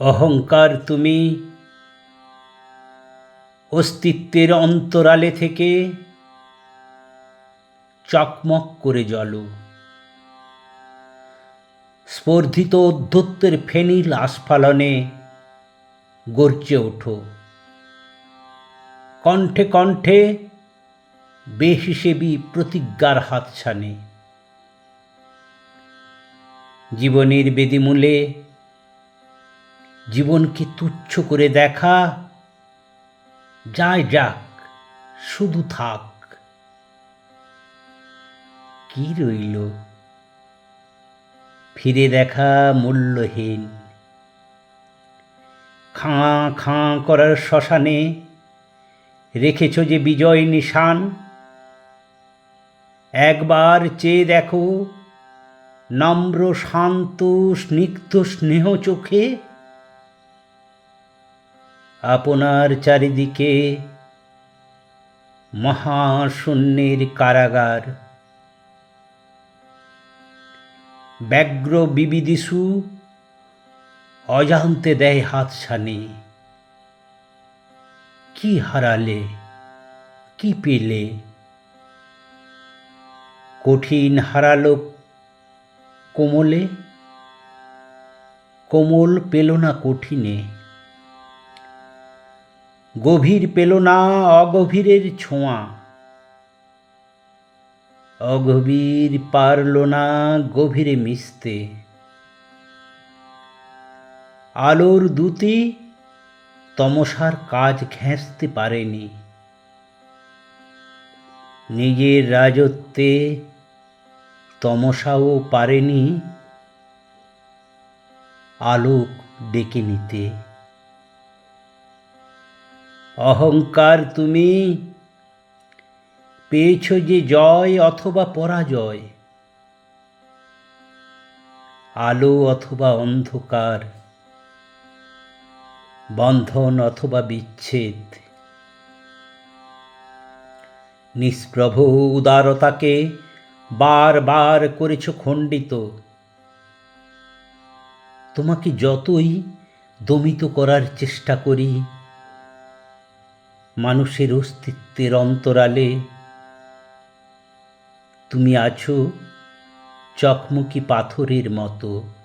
অহংকার তুমি। অস্তিত্বের অন্তরালে থেকে চকমক করে জ্বলো। স্পর্ধিত অধ্যত্বের ফেনিল আস্ফালনে গর্জে ওঠো। কণ্ঠে কণ্ঠে বেহিসেবী প্রতিজ্ঞার হাতছানে। জীবনের বেদিমূলে জীবনকে তুচ্ছ করে দেখা। যায় যাক, শুধু থাক। কি রইল? ফিরে দেখা মূল্যহীন। খাঁ খাঁ করার শ্মশানে রেখেছ যে বিজয় নিশান। একবার চেয়ে দেখো নম্র, শান্ত, স্নিগ্ধ, স্নেহ চোখে। আপনার চারিদিকে মহাশূন্যের কারাগার। ব্যগ্র বিবিদিসু অজান্তে দেয় হাত ছানি কি হারালে, কি পেলে? কঠিন হারালো কোমলে? কোমল পেল না কঠিনে। গভীর পেল না অগভীরের ছোঁয়া। অগভীর পারল না গভীরে মিশতে। আলোর দুতি তমসার কাজ ঘেঁষতে পারেনি। নিজের রাজত্বে তমসাও পারেনি আলোক ডেকে নিতে। অহংকার তুমি পেয়েছ যে জয় অথবা পরাজয়, আলো অথবা অন্ধকার, বন্ধন অথবা বিচ্ছেদ। নিষ্প্রভ উদারতাকে বারবার করেছ খণ্ডিত। তোমাকে যতই দমিত করার চেষ্টা করি মানুষের অস্তিত্বের অন্তরালে। তুমি আছো চকমকি পাথরের মতো।